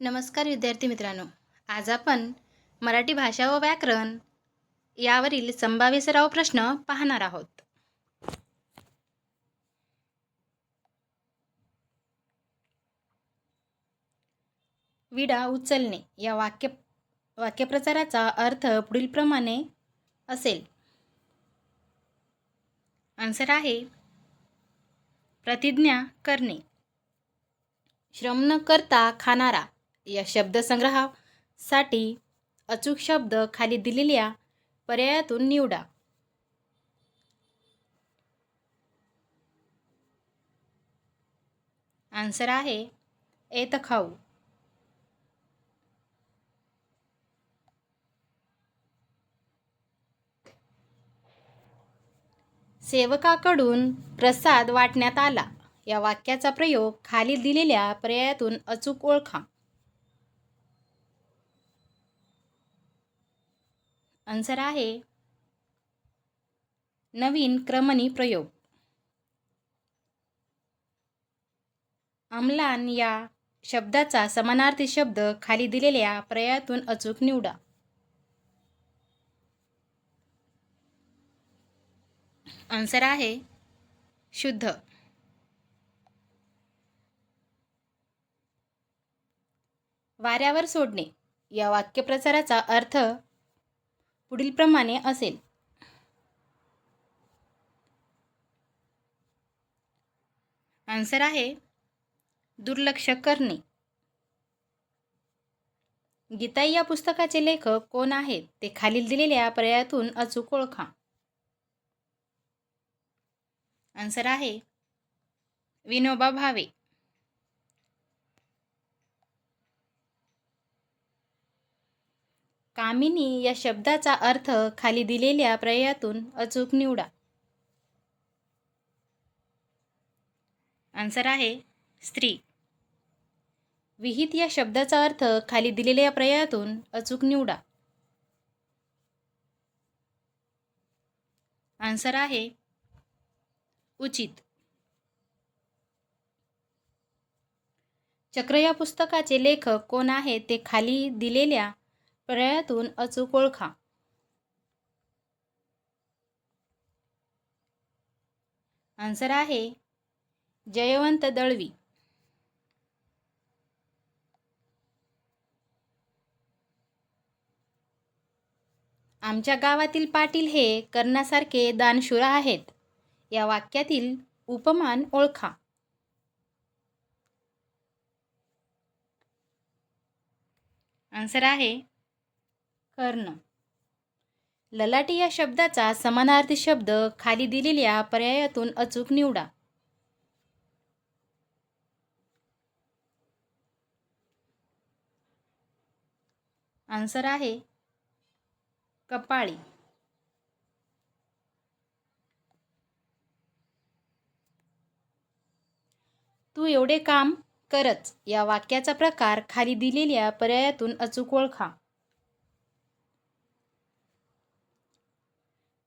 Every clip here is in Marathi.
नमस्कार विद्यार्थी मित्रांनो. आज आपण मराठी भाषा व व्याकरण यावरील संभाव्य सराव प्रश्न पाहणार आहोत. विडा उचलणे या वाक्य वाक्यप्रचाराचा अर्थ पुढीलप्रमाणे असेल. आन्सर आहे प्रतिज्ञा करणे. श्रम न करता खाणारा. या शब्दसंग्रहासाठी अचूक शब्द खाली दिलेल्या पर्यायातून निवडा. आन्सर आहे एत खाऊ सेवकाकडून प्रसाद वाटण्यात आला. या वाक्याचा प्रयोग खाली दिलेल्या पर्यायातून अचूक ओळखा. आन्सर आहे नवीन क्रमणी प्रयोग. अम्लान या शब्दाचा समानार्थी शब्द खाली दिलेल्या पर्यायातून अचूक निवडा. आन्सर आहे शुद्ध. वाऱ्यावर सोडणे. या वाक्यप्रचाराचा अर्थ पुढीलप्रमाणे असेल. आन्सर आहे दुर्लक्ष करणे. गीताई या पुस्तकाचे लेखक कोण आहेत? ते खालील दिलेल्या पर्यायातून अचूक ओळखा. आन्सर आहे विनोबा भावे. कामिनी या शब्दाचा अर्थ खाली दिलेल्या पर्यायातून अचूक निवडा. आन्सर आहे स्त्री. विहित या शब्दाचा अर्थ खाली दिलेल्या पर्यायातून अचूक निवडा. आन्सर आहे उचित. चक्र या पुस्तकाचे लेखक कोण आहेत ते खाली दिलेल्या पर्यायातून अचूक ओळखा. आन्सर आहे जयवंत दळवी. आमच्या गावातील पाटील हे कर्णासारखे दानशूर आहेत. या वाक्यातील उपमान ओळखा. आन्सर आहे कर्ण. ललाटी या शब्दाचा समानार्थी शब्द खाली दिलेल्या पर्यायातून अचूक निवडा. आन्सर आहे कपाळी. तू एवढे काम करच या वाक्याचा प्रकार खाली दिलेल्या पर्यायातून अचूक ओळखा.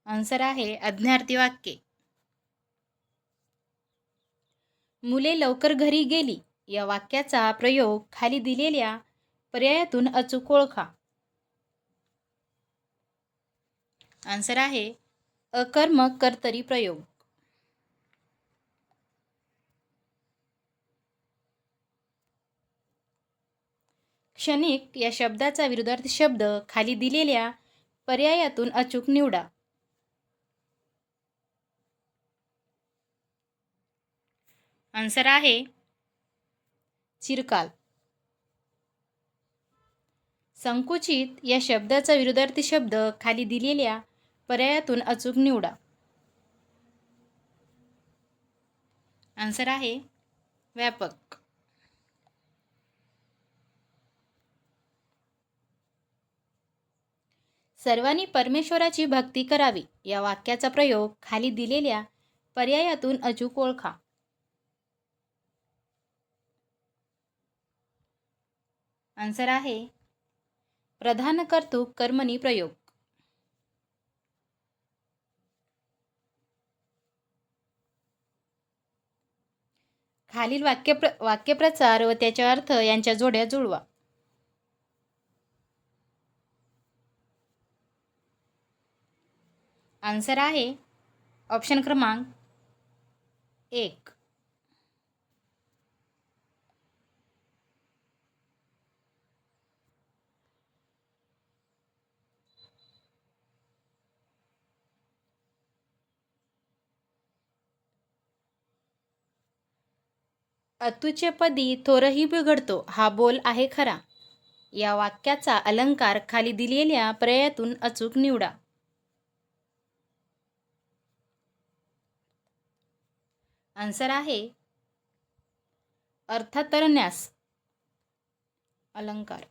आन्सर आहे अज्ञार्थी वाक्ये. मुले लवकर घरी गेली. या वाक्याचा प्रयोग खाली दिलेल्या पर्यायातून अचूक ओळखा. आन्सर आहे अकर्मक कर्तरी प्रयोग. क्षणिक या शब्दाचा विरुद्धार्थी शब्द खाली दिलेल्या पर्यायातून अचूक निवडा. आन्सर आहे चिरकाल. संकुचित या शब्दाचा विरुद्धार्थी शब्द खाली दिलेल्या पर्यायातून अचूक निवडा. आन्सर आहे व्यापक. सर्वांनी परमेश्वराची भक्ती करावी या वाक्याचा प्रयोग खाली दिलेल्या पर्यायातून अचूक ओळखा. आन्सर आहे. प्रधान कर्तुक कर्मणी प्रयोग. खालील वाक्य प्र वाक्यप्रचार व त्याच्या अर्थ यांच्या जोड्या जुळवा. आन्सर आहे. ऑप्शन क्रमांक एक. अतुचे पदी थोरही बिघडतो हा बोल आहे खरा. या वाक्याचा अलंकार खाली दिलेल्या पर्यायातून अचूक निवडा. आन्सर आहे अर्थतरण्यास. अलंकार.